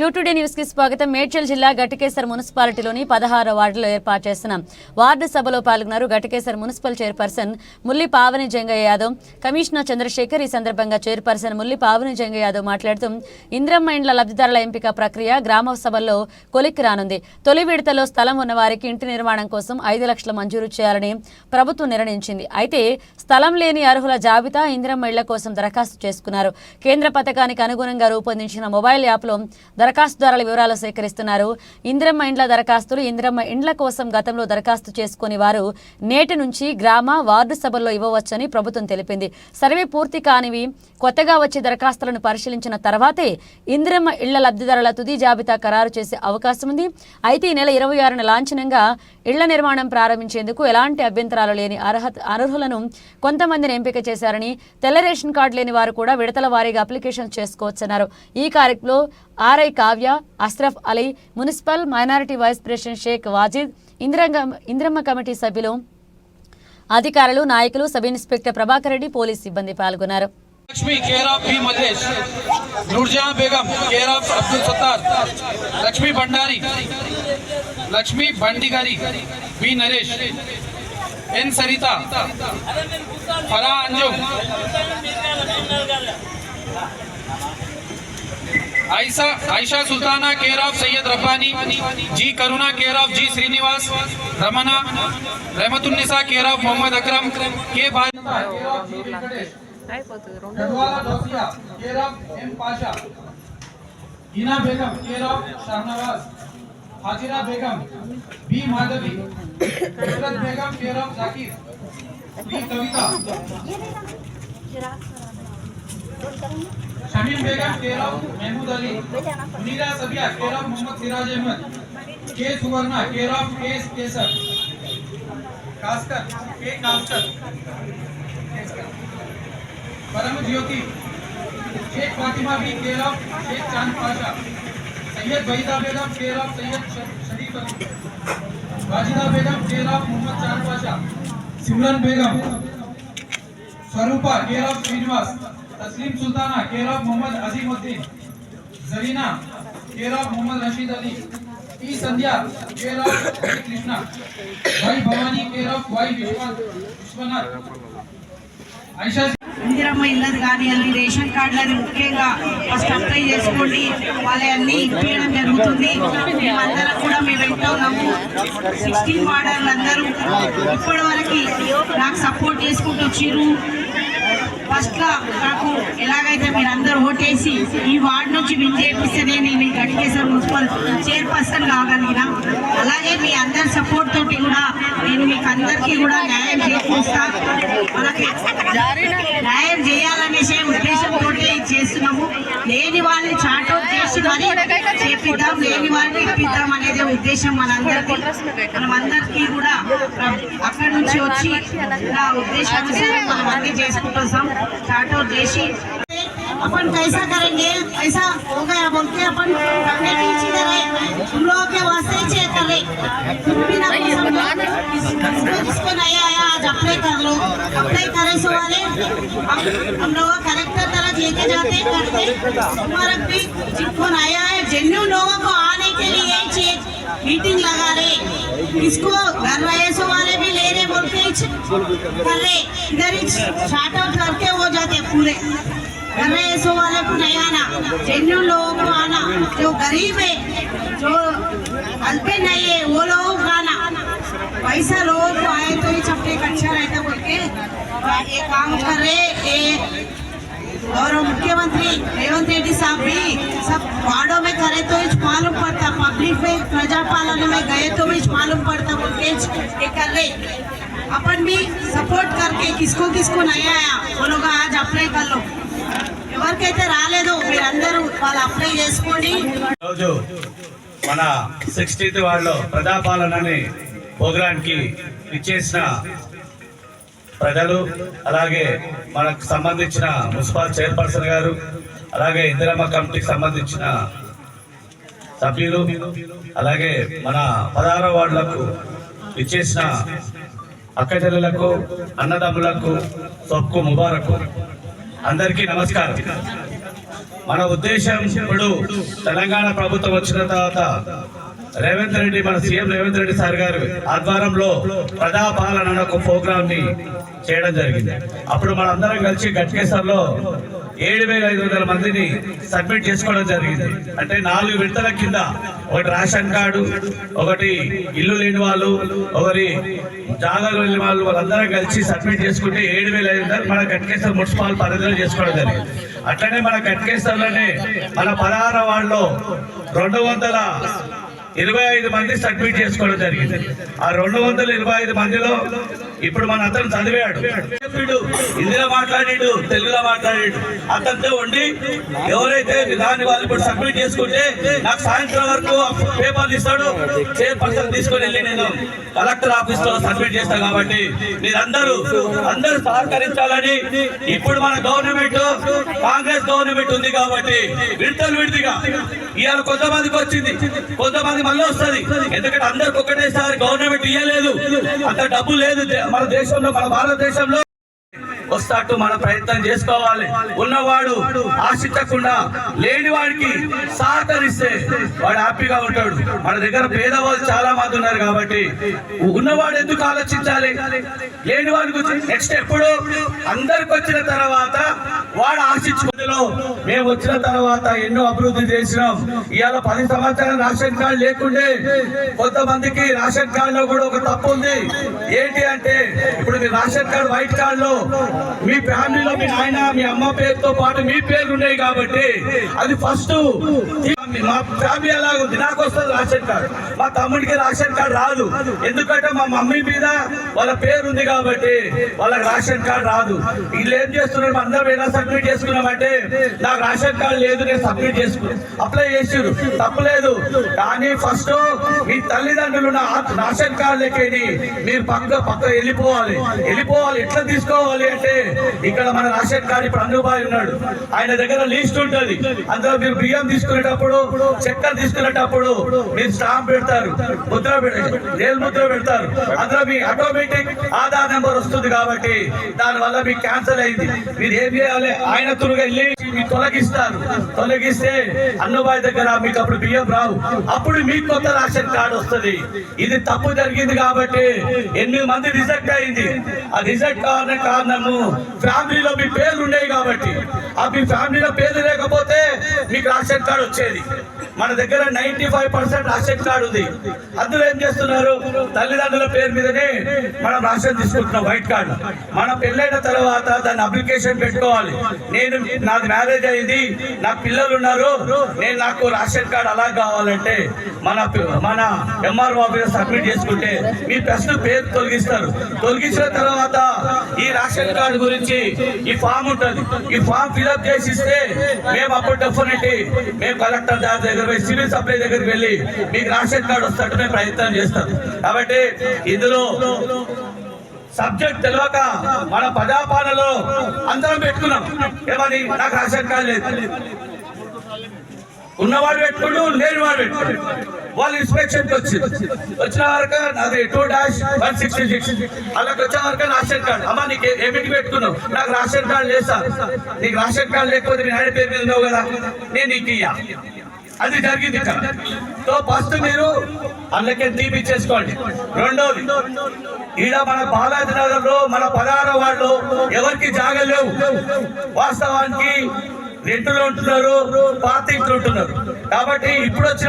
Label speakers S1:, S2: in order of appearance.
S1: యూటుడే న్యూస్కి స్వాగతం. మేడ్చల్ జిల్లా గట్టికేసర్ మున్సిపాలిటీలోని పదహారు వార్డులో ఏర్పాటు చేసిన వార్డు సభలో పాల్గొన్నారు Ghatkesar municipal chairperson Mulli Pavani Jangaiah Yadav. Commissioner Chandrasekhar ఈ సందర్భంగా చైర్పర్సన్ ముల్లి పావని జంగయ్య యాదవ్ మాట్లాడుతూ ఇంద్రమ్మ ఇండ్ల లబ్ధిదారుల ఎంపిక ప్రక్రియ గ్రామ సభల్లో కొలిక్కి రానుంది. తొలి విడతలో స్థలం ఉన్న వారికి ఇంటి నిర్మాణం కోసం ఐదు లక్షల మంజూరు చేయాలని ప్రభుత్వం నిర్ణయించింది. అయితే స్థలం లేని అర్హుల జాబితా ఇంద్రమ్మ ఇళ్ళ కోసం దరఖాస్తు చేసుకున్నారు. కేంద్ర పథకానికి అనుగుణంగా రూపొందించిన మొబైల్ యాప్లో దరఖాస్తుదారుల వివరాలు సేకరిస్తున్నారు. ఇందిరమ్మ ఇండ్ల దరఖాస్తులు ఇందిరమ్మ ఇండ్ల కోసం గతంలో దరఖాస్తు చేసుకుని వారు నేటి నుంచి గ్రామ వార్డు సభల్లో ఇవ్వవచ్చని ప్రభుత్వం తెలిపింది. సర్వే పూర్తి కానివి కొత్తగా వచ్చే దరఖాస్తులను పరిశీలించిన తర్వాతే ఇందిరమ్మ ఇళ్ళ లబ్ధిదారుల తుది జాబితా ఖరారు చేసే అవకాశం ఉంది. అయితే ఈ నెల ఇరవై ఆరున లాంఛనంగా ఇళ్ళ నిర్మాణం ప్రారంభించేందుకు ఎలాంటి అభ్యంతరాలు లేని అర్హత అర్హులను కొంతమందిని ఎంపిక చేశారని తెల్ల రేషన్ కార్డు లేని వారు కూడా విడతల వారీగా అప్లికేషన్ చేసుకోవచ్చన్నారు. ఈ కార్యక్రమంలో RI Kavya Ashraf Ali municipal minority vice president Sheikh Wajid ఇందిరంగ Indiramma committee సభ్యులు అధికారులు నాయకులు sub inspector Prabhakar Reddy police సిబ్బంది పాల్గొన్నారు.
S2: Lakshmi care of B Mallesh Noorjahan Begum care of Abdul Sattar Lakshmi Bhandari Lakshmi Bandigari B Naresh N Saritha Farah Anjum Ayesha Ayesha Sultana care of Syed Rafani G Karuna care of G Srinivas, Ramana, Rahmatunnisa care of Mohammed Akram, के बाद इना Begum care of Shahnawaz Hajira Begum B Madhavi Hazrat Begum care of Zakir B Kavita Shamim Begum of Mahmood Ali Munira Sabiya of Mohammed Siraj Ahmed, K Suvarna of K Kesar Kaskar K Kaskar Param Jyoti Sheikh Fatima care of Sheikh Chand Pasha, Syed Waheeda Begum of Syed Sharif Wajida Begum of Mohammed Chand Pasha, Simran Begum, Swarupa of Srinivas Tasleem Sultana care of Mohammed Azimuddin Zarina care of Mohammed Rashid Ali E Sandhya care of Hare Krishna भाई Bhavani care of भाई विश्वनाथ विश्वनाथ आयशा
S3: ఇందిరమ్మ ఇల్లది కానివ్వండి ration కార్డులది ముఖ్యంగా first apply చేసుకోండి వాళ్ళ అన్ని ఇప్పించడం జరుగుతుంది మేమందరం కూడా మేము వెంట ఉన్నాము సిక్స్టీన్ వార్డర్లు అందరూ ఇప్పటి వరకు నాకు సపోర్ట్ చేసుకుంటూ వచ్చిర్రు ఫస్ట్ లా నాకు ఎలాగైతే మీరు అందరూ ఓటేసి ఈ వార్డు నుంచి విన్ చేపిస్తేనే నేను ఈ గట్టికేశ్వర మున్సిపల్ చైర్పర్సన్ కాగలిగిన అలాగే మీ అందరి సపోర్ట్ తోటి కూడా నేను మీకు అందరికీ కూడా న్యాయం చేస్తా మనకి న్యాయం చేయాలనేసే ఉద్దేశంతో చేస్తున్నాము. లేని వాళ్ళని చాలా మరి చేపిద్దాం లేని వాళ్ళని ఇప్పిద్దాం అనేది ఉద్దేశం మనందరికీ మనం అందరికీ కూడా అక్కడ నుంచి వచ్చి నా ఉద్దేశానుసారం మనం అన్ని చేసుకుంటాం చాటౌట్ చేసి अपन कैसा करेंगे ऐसा हो गया बोल के अपन कमेटी इधर है तुम लोगों के वास्ते ही चेक कर रहे तुम भी ना पसंद हो, जिसको जिसको नहीं आया आज अप्लाई कर लो अप्लाई करे सो वाले हम हम लोग कलेक्टर लेके जाते करते तुम्हारा भी नहीं आया जेन्यून लोगों को आने के लिए यही चीज़ मीटिंग लगा रहे। इसको घर रहे वाले भी ले रहे बोल के कर रहे, इधर ही शार्ट आउट करके हो जाते पूरे। घर रहे वाले को नहीं आना जेन्यून लोगों को आना। जो गरीब है, जो अल्पे नहीं है, वो लोगों को आना। पैसा लोगों को आए तो ही चपटे अच्छा रहता बोल के। ये काम कर रहे ये और मुख्यमंत्री रेवंत रेड्डी साहब भी सब वार्डों में करे तो ही मालूम पड़ता पब्लिक में प्रजा पालन में गए तो भी मालूम पड़ता बोल के ये कर रहे अपन भी सपोर्ट करके किसको किसको नहीं आया वो लोग आज अप्लाई कर लो ఎవరికైతే రాలేదో మీరందరూ వాళ్ళు అప్లై చేసుకోండి
S4: రోజు మన సిక్స్టీన్త్ వార్డులో ప్రజాపాలనని ప్రోగ్రాంకి ఇచ్చేసిన ప్రజలు అలాగే మనకు సంబంధించిన మున్సిపల్ చైర్పర్సన్ గారు అలాగే ఇందిరమ్మ కమిటీకి సంబంధించిన సభ్యులు అలాగే మన పదహారో వార్డులకు ఇచ్చేసిన అక్కచెల్లెలకు అన్నదమ్ములకు సొక్కు ముబారకు అందరికీ నమస్కారం. మన ఉద్దేశం ఇప్పుడు తెలంగాణ ప్రభుత్వం వచ్చిన తర్వాత రేవంత్ రెడ్డి మన సీఎం రేవంత్ రెడ్డి సార్ గారు ఆధ్వర్యంలో ప్రజాపాలన అనే ఒక ప్రోగ్రామ్ని చేయడం జరిగింది. అప్పుడు మనందరం కలిసి గట్కేశ్వర్లో ఏడు వేల ఐదు వందల మందిని సబ్మిట్ చేసుకోవడం జరిగింది. అంటే నాలుగు విడతల కింద ఒకటి రేషన్ కార్డు ఒకటి ఇల్లు లేని వాళ్ళు ఒకరి జాగాలు వెళ్ళిన వాళ్ళు వాళ్ళందరం కలిసి సబ్మిట్ చేసుకుంటే ఏడు వేల ఐదు వందలు మన గట్కేశ్వర్ మున్సిపల్ పరిధిలో చేసుకోవడం జరిగింది. అట్లనే మన గట్కేశ్వర్లోనే మన పదహార వాళ్ళలో రెండు వందల ఇరవై ఐదు మంది సబ్మిట్ చేసుకోవడం జరిగింది. ఆ రెండు వందల ఇరవై ఐదు మందిలో ఇప్పుడు మన అతను చదివాడు. చెప్పిండు హిందీలో మాట్లాడాడు తెలుగులో మాట్లాడాడు. అతనితో ఉండి ఎవరైతే దాన్ని వాళ్ళు ఇప్పుడు సబ్మిట్ చేసుకుంటే నాకు సాయంత్రం వరకు పేపర్లు ఇస్తాడు చైర్ పర్సన్ తీసుకొని వెళ్ళి నేను కలెక్టర్ ఆఫీస్లో సబ్మిట్ చేస్తాను కాబట్టి మీరందరూ అందరూ సహకరించాలని ఇప్పుడు మన గవర్నమెంట్ కాంగ్రెస్ గవర్నమెంట్ ఉంది కాబట్టి విడతలు విడిదిగా. ఇవాళ కొంతమందికి వచ్చింది కొంతమంది మళ్ళీ వస్తుంది. ఎందుకంటే అందరికి ఒకటేసారి గవర్నమెంట్ ఇవ్వలేదు అంత డబ్బు లేదు మన దేశంలో మన భారతదేశంలో వస్తాట్టు మన ప్రయత్నం చేసుకోవాలి. ఉన్నవాడు ఆశించకుండా లేని వాడికి సహకరిస్తే వాడు హ్యాపీగా ఉంటాడు. మన దగ్గర పేదవాళ్ళు చాలా మంది ఉన్నారు కాబట్టి ఉన్నవాడు ఎందుకు ఆలోచించాలి? లేని వాడి గురించి నెక్స్ట్ ఎప్పుడు అందరికి వచ్చిన తర్వాత వాడు ఆశించుకుందులో మేము వచ్చిన తర్వాత ఎన్నో అభివృద్ధి చేసినాం. ఇవాళ పది సంవత్సరాలు రేషన్ కార్డు లేకుండే కొంతమందికి రేషన్ కార్డు లో కూడా ఒక తప్పు ఉంది. ఏంటి అంటే ఇప్పుడు మీ రేషన్ కార్డు వైట్ కార్డు లో మీ ఫ్యామిలీలో మీ నాయన మీ అమ్మ పేరుతో పాటు మీ పేర్లు ఉన్నాయి కాబట్టి అది ఫస్ట్. మా ఫ్యామిలీ ఎలా ఉంది. నాకు వస్తుంది రేషన్ కార్డు. మా తమ్ముడికి రేషన్ కార్డు రాదు. ఎందుకంటే మా మమ్మీ మీద వాళ్ళ పేరు ఉంది కాబట్టి వాళ్ళకి రేషన్ కార్డు రాదు. వీళ్ళు ఏం చేస్తున్నారు? అందరం ఎలా సబ్మిట్ చేసుకున్నామంటే నాకు రేషన్ కార్డు లేదు నేను సబ్మిట్ చేసుకున్నాను అప్లై చేసారు తప్పలేదు. కానీ ఫస్ట్ మీ తల్లిదండ్రులు నా రేషన్ కార్డు లెక్కని మీరు పక్క పక్క వెళ్ళిపోవాలి. వెళ్ళిపోవాలి. ఎట్లా తీసుకోవాలి అంటే ఇక్కడ మన రేషన్ కార్డు ఇప్పుడు అందుబాయి ఉన్నాడు. ఆయన దగ్గర లిస్ట్ ఉంటుంది. అందులో మీరు బియ్యం తీసుకునేటప్పుడు చెక్క తీసుకునేటప్పుడు మీరు స్టాంప్ పెడతారు ముద్ర పెడతారు ముద్ర పెడతారు. అందులో మీ ఆటోమేటిక్ ఆధార్ నెంబర్ వస్తుంది కాబట్టి దాని వల్ల మీకు క్యాన్సల్ అయింది. మీరు ఏం చేయాలి? ఆయన తురుగా వెళ్ళి తొలగిస్తారు. తొలగిస్తే అన్నబాయి దగ్గర మీకు అప్పుడు బియ్యం రావు. అప్పుడు మీకు కొత్త రేషన్ కార్డు వస్తుంది. ఇది తప్పు జరిగింది కాబట్టి ఎనిమిది మంది రిజెక్ట్ అయింది. ఆ రిజెక్ట్ కావాలనే కారణము ఫ్యామిలీలో మీ పేర్లు ఉన్నాయి కాబట్టి. ఆ మీ ఫ్యామిలీలో పేర్లు లేకపోతే మీకు రేషన్ కార్డు వచ్చేది. మన దగ్గర ninety five percent ration card ఉంది. అందులో ఏం చేస్తున్నారు? తల్లిదండ్రుల పేరు మీదనే మనం రాషన్ తీసుకుంటున్నాం వైట్ కార్డు మన పెళ్ళైన తర్వాత దాన్ని అప్లికేషన్ పెట్టుకోవాలి. నేను నాకు మ్యారేజ్ అయింది నా పిల్లలు ఉన్నారు నేను నాకు రాషన్ కార్డు అలా కావాలంటే మన మన ఎంఆర్ఓ ఆఫీస్ సబ్మిట్ చేసుకుంటే మీ ప్రశ్న పేరు తొలగిస్తారు. తొలగించిన తర్వాత ఈ రేషన్ కార్డు గురించి ఈ ఫామ్ ఉంటుంది. ఈ ఫామ్ ఫిల్అప్ చేసి ఇస్తే మేము అప్పుడు డెఫినెట్ మేము కలెక్టర్ దాని దగ్గర పోయి సివిల్ సప్లై దగ్గరికి వెళ్ళి మీకు రేషన్ కార్డు వస్తట్టు మేము ప్రయత్నం చేస్తాం. కాబట్టి ఇందులో సబ్జెక్ట్ తెలియక మన పదాపాలలో అందరం పెట్టుకున్నాం. ఏమని? నాకు రేషన్ కార్డు లేదు. ఉన్నవాడు పెట్టుకుంటూ లేని వాడు పెట్టుకుంటూ వాళ్ళు ఇన్స్పెక్షన్ వచ్చింది. వచ్చిన వరకు నాది two dash one sixty six. అలాగే వచ్చిన వరకు రేషన్ కార్డ్. అమ్మా నీకు ఏమిటి పెట్టుకున్నావు? నాకు రేషన్ కార్డు లేదు సార్. నీకు రేషన్ కార్డు లేకపోతే నేను ఆయన పేరు మీద ఉన్నావు కదా. నేను నీకు ఇయ్యా. అది జరిగింది సో ఫస్ట్ మీరు అందుకే తీపిచ్చేసుకోండి రెండోది ఈడ మన బాలాజీ నగర్లో మన పదహార వాళ్ళు ఎవరికి జాగలేవు? వాస్తవానికి రెంటులో ఉంటున్నారు పాత ఇంట్లో ఉంటున్నారు. కాబట్టి ఇప్పుడు వచ్చిన